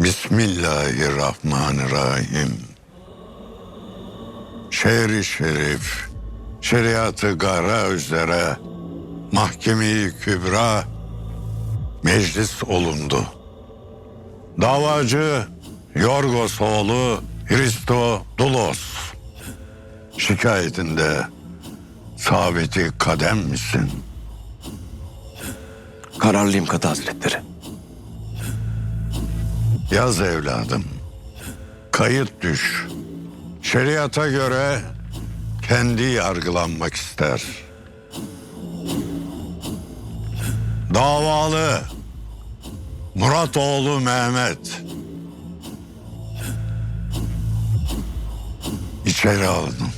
Bismillahirrahmanirrahim. Şehri şerif, şeriatı gara üzere, mahkemeyi kübra, meclis olundu. Davacı Yorgos oğlu Hristo Dulos. Şikayetinde sabiti kadem misin? Kararlıyım Kadı Hazretleri. Yaz evladım. Kayıt düş. Şeriata göre kendi yargılanmak ister. Davalı Muratoğlu Mehmet. İçeri alın.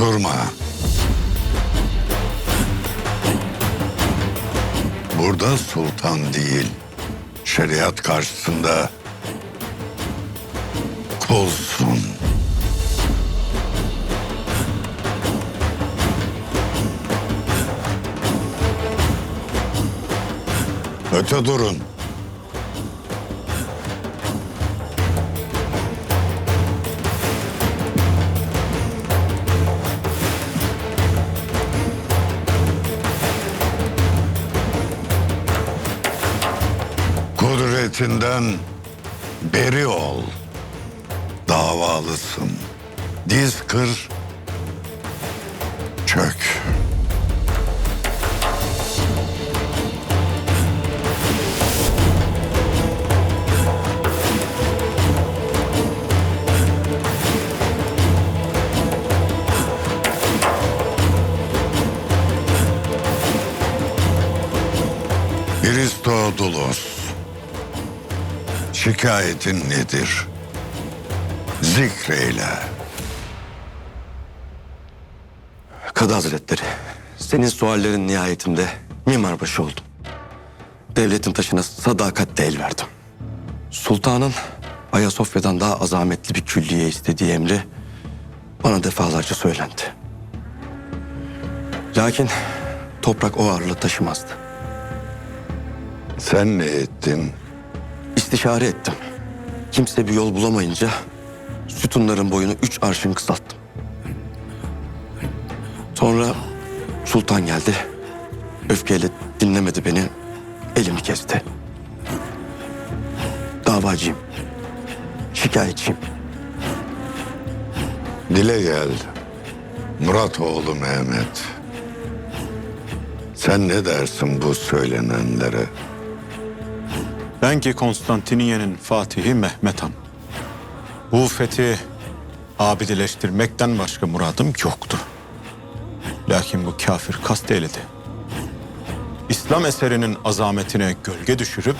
Oturma. Burada sultan değil, şeriat karşısında kulsun. Öte durun. Kudretinden beri ol. Davalısın. Diz kır. Çök. Hristodulos. Şikayetin nedir? Zikreyle. Kadı Hazretleri, senin suallerin nihayetinde mimarbaşı oldum. Devletin taşına sadakatle el verdim. Sultanın Ayasofya'dan daha azametli bir külliye istediği emri bana defalarca söylendi. Lakin toprak o ağırlığı taşımazdı. Sen ne ettin? İstişare ettim. Kimse bir yol bulamayınca sütunların boyunu üç arşın kısalttım. Sonra sultan geldi. Öfkeyle dinlemedi beni. Elimi kesti. Davacıyım. Şikayetçiyim. Dile gel. Muratoğlu Mehmet. Sen ne dersin bu söylenenlere? Ben ki Konstantiniye'nin Fatihi Mehmet Han. Bu fethi abidileştirmekten başka muradım yoktu. Lakin bu kafir kast eyledi. İslam eserinin azametine gölge düşürüp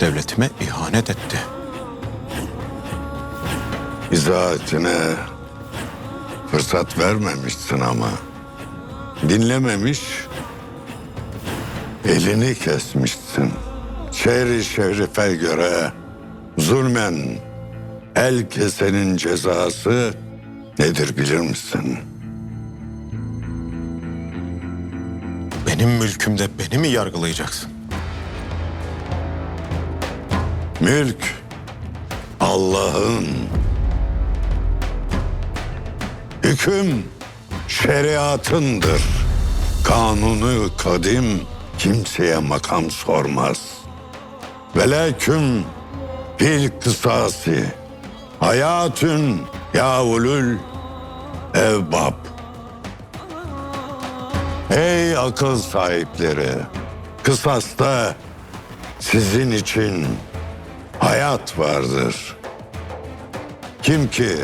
devletime ihanet etti. İzahatine fırsat vermemişsin ama. Dinlememiş, elini kesmişsin. Şehri şerife göre zulmen el kesenin cezası nedir bilir misin? Benim mülkümde beni mi yargılayacaksın? Mülk Allah'ın. Hüküm şeriatındır. Kanunu kadim kimseye makam sormaz. Veleküm fil kısası. Hayatün yavulül evbab. Ey akıl sahipleri! Kısasta sizin için hayat vardır. Kim ki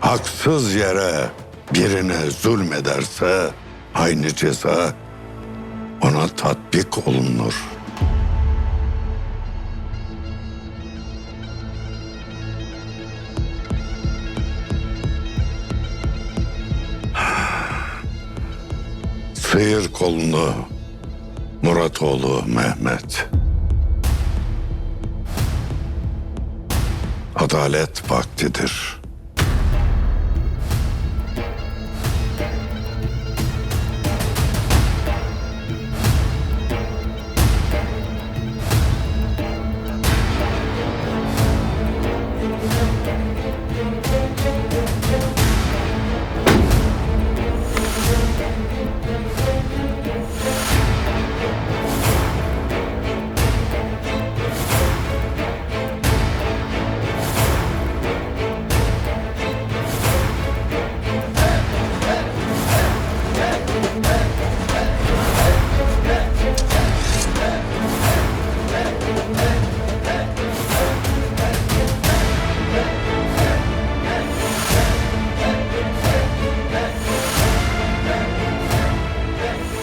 haksız yere birine zulmederse aynı ceza ona tatbik olunur. Sıyır kolunu Muratoğlu Mehmet. Adalet vaktidir.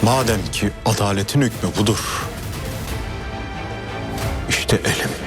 Madem ki adaletin hükmü budur. İşte elim.